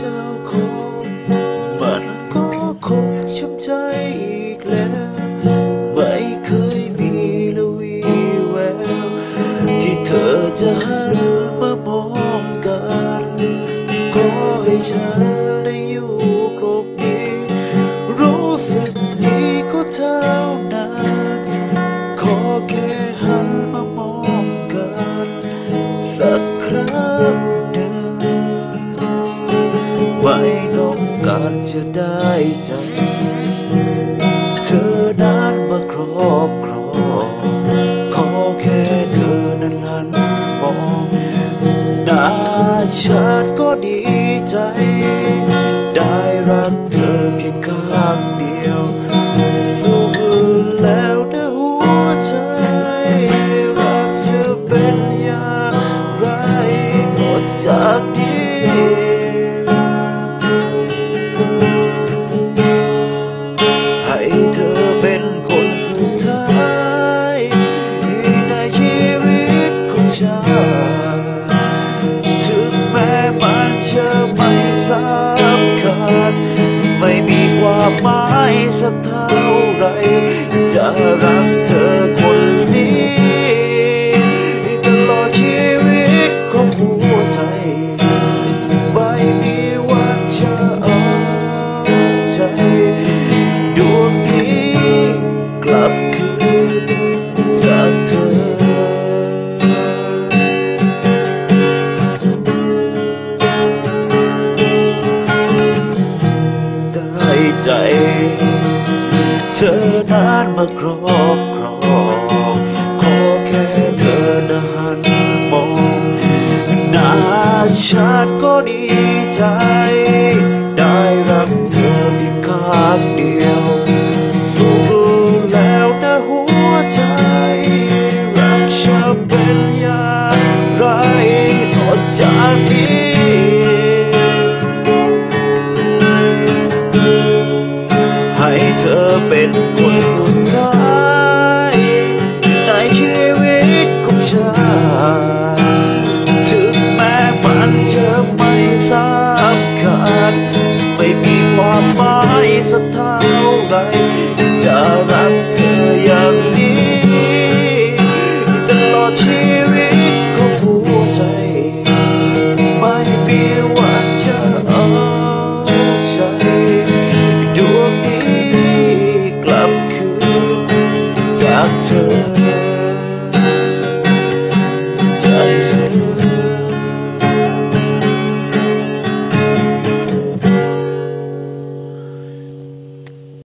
จ้าของมันก็คงช้ำใจอีกแล้วไม่เคยมีละวีแววที่เธอจะหันมามองกันขอให้ฉัน ไม่ต้องการจะได้ใจ เธอนั้นมาครอบครองขอแค่เธอนั้นหันมองหน้าฉันก็ดีใจ ได้รักเธอเพียง ม้มันเธอไม่สำคัญไม่มีความหมายสักเท่าไรจะรักเธอ ใจ เธอนั้นมาครอบครองขอแค่เธอนะหันมองหน้าฉันก็ดีใจ ชีวิตของหัวใจ ไม่มีวันจะเอาใจดวงนี้กลับคืนจากเธอ